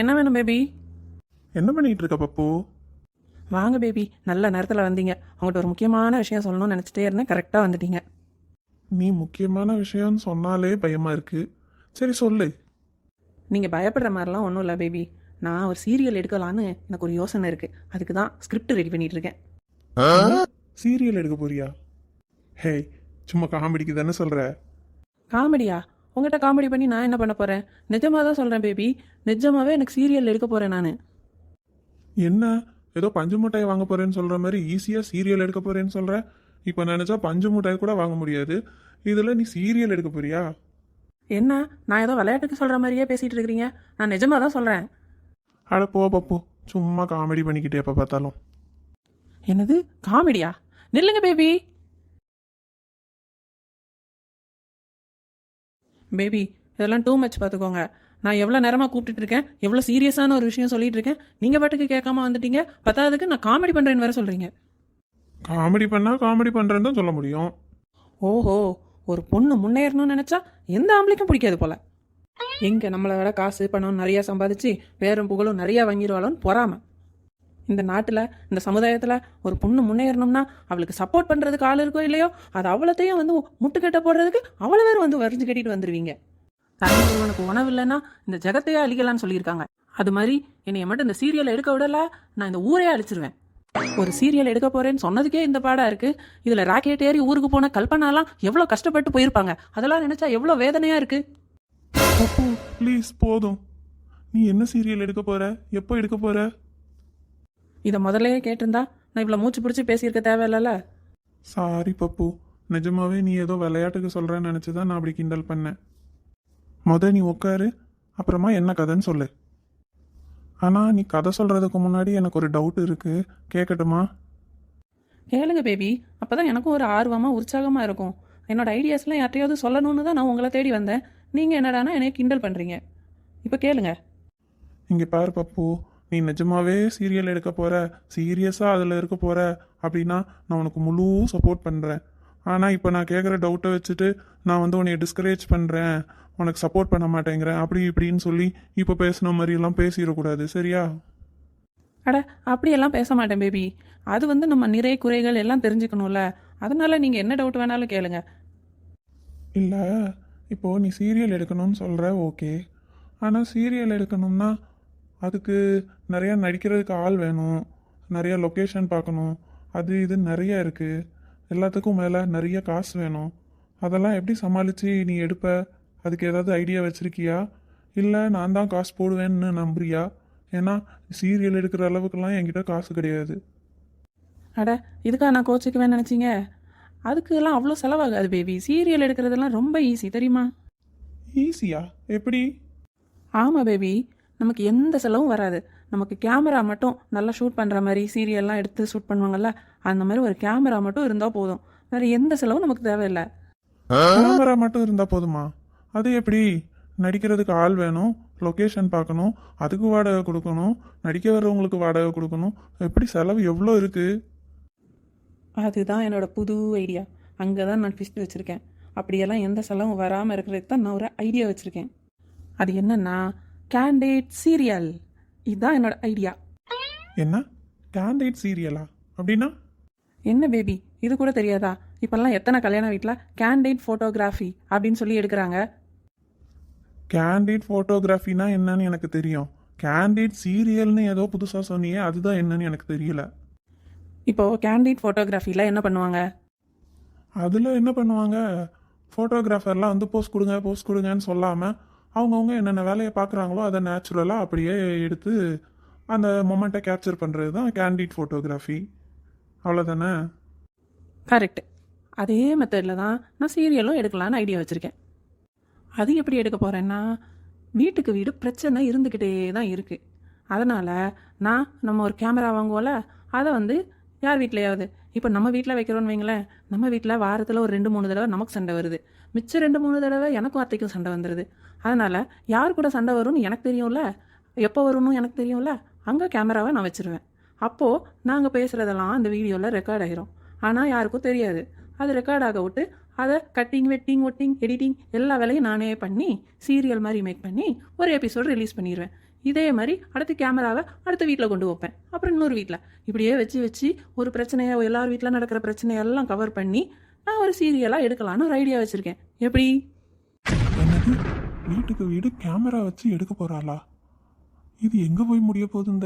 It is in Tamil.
என்ன வேணும் பேபி என்ன பண்ணிட்டு இருக்க பப்பு? வாங்க பேபி நல்ல நேரத்தில் வந்தீங்க. உங்கள்கிட்ட ஒரு முக்கியமான விஷயம் சொல்லணும்னு நினச்சிட்டே இருந்தேன். கரெக்டாக வந்துட்டீங்க. நீ முக்கியமான விஷயம்னு சொன்னாலே பயமா இருக்கு. சரி சொல்லு. நீங்கள் பயப்படுற மாதிரிலாம் ஒன்றும் இல்லை பேபி நான் ஒரு சீரியல் எடுக்கலான்னு எனக்கு ஒரு யோசனை இருக்குது அதுக்கு தான் ஸ்கிரிப்ட் ரெடி பண்ணிட்டு இருக்கேன். சீரியல் எடுக்க போறியா? ஹே சும்மா காமெடிக்கு தானே சொல்ற? காமெடியா உங்கள்கிட்ட காமெடி பண்ணி நான் என்ன பண்ண போகிறேன் நிஜமாக தான் சொல்கிறேன் பேபி நிஜமாவே எனக்கு சீரியல் எடுக்க போகிறேன் நான். என்ன? ஏதோ பஞ்சு மிட்டாய் வாங்க போறேன்னு சொல்ற மாதிரி ஈஸியா சீரியல் எடுக்க போறேன்னு சொல்ற? இப்போ நினைச்சா பஞ்சு மிட்டாய் கூட வாங்க முடியாது. இதுல நீ சீரியல் எடுக்க போறியா? என்ன? நான் ஏதோ விளையாட்டுக்கு சொல்கிற மாதிரியே பேசிகிட்டு இருக்கிறீங்க. நான் நிஜமாக தான் சொல்கிறேன் அட போ பப்பு சும்மா காமெடி பண்ணிக்கிட்டே எப்ப பார்த்தாலும். என்னது? காமெடியா நில்லுங்க பேபி பேபி இதெல்லாம் டூ மச் பார்த்துக்கோங்க. நான் எவ்வளோ நேரமாக கூப்பிட்டுட்டு இருக்கேன்? எவ்வளோ சீரியஸான ஒரு விஷயம் சொல்லிட்டு இருக்கேன்? நீங்கள் பாட்டுக்கு கேட்காம வந்துட்டீங்க. பத்தாவதுக்கு நான் காமெடி பண்ணுறேன்னு வேற சொல்கிறீங்க காமெடி பண்ணா காமெடி பண்றேன்னு தான் சொல்ல முடியும். ஓஹோ ஒரு பொண்ணு முன்னேறணும்னு நினச்சா எந்த ஆம்பளைக்கும் பிடிக்காது போல. எங்கே நம்மளை விட காசு பணம் நிறையா சம்பாதிச்சு பேரும் புகழும் நிறையா வாங்கிடுவாளோன்னு பொறாம. இந்த நாட்டில் இந்த சமுதாயத்தில் ஒரு பொண்ணு முன்னேறணும்னா அவளுக்கு சப்போர்ட் பண்ணுறதுக்கு ஆள் இருக்கோ இல்லையோ அது அவ்வளோத்தையும் வந்து முட்டுக்கட்டை போடுறதுக்கு அவ்வளோ பேர் வந்து வரைஞ்சு கட்டிட்டு வந்துடுவீங்க தனி உனக்கு உணவு இல்லைன்னா இந்த ஜெகத்தையே அழிக்கலாம்னு சொல்லியிருக்காங்க. அது மாதிரி என்னைய மட்டும் இந்த சீரியலை எடுக்க விடல நான் இந்த ஊரே அழிச்சிருவேன். ஒரு சீரியல் எடுக்க போறேன்னு சொன்னதுக்கே இந்த பாடா இருக்கு. இதுல ராக்கெட் ஏறி ஊருக்கு போன கல்பனாலாம் எவ்வளவு கஷ்டப்பட்டு போயிருப்பாங்க. அதெல்லாம் நினைச்சா எவ்வளவு வேதனையா இருக்கு. பப்பு ப்ளீஸ் போதும். நீ என்ன சீரியல் எடுக்க போற? எப்போ எடுக்க போற? இதை முதல்லயே கேட்டிருந்தா நான் இவ்வளவு மூச்சு பிடிச்சி பேசியிருக்க தேவையில்லல? சாரி பப்பு நிஜமாவே நீ ஏதோ விளையாட்டுக்கு சொல்றேன்னு நினைச்சுதான் நான் அப்படி கிண்டல் பண்ணேன். முத நீ உட்காரு அப்புறமா என்ன கதைன்னு சொல்லு. ஆனா நீ கதை சொல்றதுக்கு முன்னாடி எனக்கு ஒரு டவுட் இருக்கு. கேட்கட்டுமா கேளுங்க பேபி அப்பதான் எனக்கும் ஒரு ஆர்வமா உற்சாகமா இருக்கும். என்னோட ஐடியாஸ்லாம் யார்ட்டையாவது சொல்லணும்னு தான் நான் உங்களை தேடி வந்தேன். நீங்க என்னடானா என்னைய கிண்டல் பண்றீங்க. இப்போ கேளுங்க. இங்க பாரு பப்பு நீ நிஜமாவே சீரியல் எடுக்க போற சீரியஸா அதுல இருக்க போற அப்படின்னா நான் உனக்கு முழு சப்போர்ட் பண்றேன். ஆனா இப்போ நான் கேட்குற டவுட்டை வச்சுட்டு நான் வந்து உன்னை டிஸ்கரேஜ் பண்றேன். உனக்கு சப்போர்ட் பண்ண மாட்டேங்கிறேன். அப்படி இப்படின்னு சொல்லி இப்போ பேசின மாதிரி எல்லாம் பேசிடக்கூடாது. சரியா? அட அப்படியெல்லாம் பேச மாட்டேன் பேபி அது வந்து நம்ம நிறை குறைகள் எல்லாம் தெரிஞ்சுக்கணும்ல. அதனால நீங்க என்ன டவுட் வேணாலும் கேளுங்க. இல்லை இப்போ நீ சீரியல் எடுக்கணும்னு சொல்கிற ஓகே ஆனால் சீரியல் எடுக்கணும்னா அதுக்கு நிறைய நடிக்கிறதுக்கு ஆள் வேணும். நிறைய லொக்கேஷன் பார்க்கணும். அது இது நிறைய இருக்குது எல்லாத்துக்கும் மேலே நிறைய காசு வேணும். அதெல்லாம் எப்படி சமாளித்து நீ எடுப்ப? அதுக்கு ஏதாவது ஐடியா வச்சுருக்கியா? இல்லை நான் தான் காசு போடுவேன்னு நம்புறியா? ஏன்னா சீரியல் எடுக்கிற அளவுக்குலாம் என்கிட்ட காசு கிடையாது. அட இதுக்கா நான் கோச்சிக்குவேன்னு நினச்சிங்க? அதுக்கெல்லாம் அவ்வளோ செலவாகாது பேபி சீரியல் எடுக்கிறதெல்லாம் ரொம்ப ஈஸி தெரியுமா? ஈஸியா எப்படி? ஆமாம் பேபி நமக்கு எந்த செலவும் வராது. நமக்கு கேமரா மட்டும் நல்லா ஷூட் பண்ணுற மாதிரி சீரியல்லாம் எடுத்து ஷூட் பண்ணுவாங்கல்ல அந்த மாதிரி ஒரு கேமரா மட்டும் இருந்தால் போதும். வேறு எந்த செலவும் நமக்கு தேவையில்லை. கேமரா மட்டும் இருந்தா போதுமா? அது எப்படி? நடிக்கிறதுக்கு ஆள் வேணும் லொக்கேஷன் பார்க்கணும் அதுக்கு வாடகை கொடுக்கணும் நடிக்க வர்றவங்களுக்கு வாடகை கொடுக்கணும். எப்படி செலவு எவ்வளோ இருக்கு? அதுதான் என்னோட புது ஐடியா அங்கே தான் நான் ட்விஸ்ட் வச்சுருக்கேன். அப்படியெல்லாம் எந்த செலவும் வராமல் இருக்கிறதுக்கு தான் நான் ஒரு ஐடியா வச்சுருக்கேன். அது என்னன்னா கேண்டேட் சீரியல் இதுதான் என்னோட ஐடியா என்ன? கேண்டேட் சீரியலா அப்படின்னா? என்ன பேபி இது கூட தெரியாதா? இப்போல்லாம் எத்தனை கல்யாண வீட்டில் கேண்டேட் ஃபோட்டோகிராஃபி அப்படின்னு சொல்லி எடுக்கிறாங்க. கேண்டேட் ஃபோட்டோகிராஃபினா என்னன்னு எனக்கு தெரியும். கேண்டேட் சீரியல்னு ஏதோ புதுசாக சொன்னியே அதுதான் என்னன்னு எனக்கு தெரியல. இப்போது கேண்டேட் ஃபோட்டோகிராஃபியில் என்ன பண்ணுவாங்க? அதில் என்ன பண்ணுவாங்க? ஃபோட்டோகிராஃபர்லாம் வந்து போஸ்ட் கொடுங்க போஸ்ட் கொடுங்கன்னு சொல்லாமல் அவங்கவுங்க என்னென்ன வேலையை பார்க்குறாங்களோ அதை நேச்சுரலாக அப்படியே எடுத்து அந்த மொமெண்ட்டை கேப்சர் பண்ணுறது தான் கேண்டிட் ஃபோட்டோகிராஃபி அவ்வளோதானே கரெக்டு அதே மெத்தடில் தான் நான் சீரியலும் எடுக்கலான்னு ஐடியா வச்சுருக்கேன். அது எப்படி எடுக்க போகிறேன்னா வீட்டுக்கு வீடு பிரச்சனை இருந்துக்கிட்டே தான் இருக்குது அதனால் நான் நம்ம ஒரு கேமரா வாங்குவோம்ல அதை வந்து யார் வீட்லையாவது? இப்போ நம்ம வீட்டில் வைக்கிறோன்னு வைங்களேன் நம்ம வீட்டில் வாரத்தில் ஒரு ரெண்டு மூணு தடவை நமக்கு சண்டை வருது. மிச்சம் ரெண்டு மூணு தடவை எனக்கும் அத்தைக்கும் சண்டை வந்துடுது அதனால் யார் கூட சண்டை வரும்னு எனக்கு தெரியும்ல? எப்போ வரும்னு எனக்கு தெரியும்ல? அங்கே கேமராவை நான் வச்சுருவேன். அப்போது நாங்கள் பேசுகிறதெல்லாம் அந்த வீடியோவில் ரெக்கார்ட் ஆகிரும் ஆனால் யாருக்கும் தெரியாது. அது ரெக்கார்ட் ஆக விட்டு அதை கட்டிங் வெட்டிங் ஒட்டிங் எடிட்டிங் எல்லா வேலையும் நானே பண்ணி சீரியல் மாதிரி மேக் பண்ணி ஒரு எபிசோட் ரிலீஸ் பண்ணிடுவேன் இதே மாதிரி அடுத்த கேமராவை அடுத்த வீட்டில் கொண்டு வைப்பேன். அப்புறம் இன்னொரு வீட்டில் இப்படியே வச்சு வச்சு ஒரு பிரச்சனையை எல்லார் வீட்டில் நடக்கிற பிரச்சனையெல்லாம் கவர் பண்ணி நான் ஒரு சீரியலாக எடுக்கலான்னு ஒரு ஐடியா வச்சுருக்கேன். எப்படி? வீட்டுக்கு வீடு கேமரா வச்சு எடுக்க போகிறாளா இது எங்கே போய் முடிய போகுதுன்னு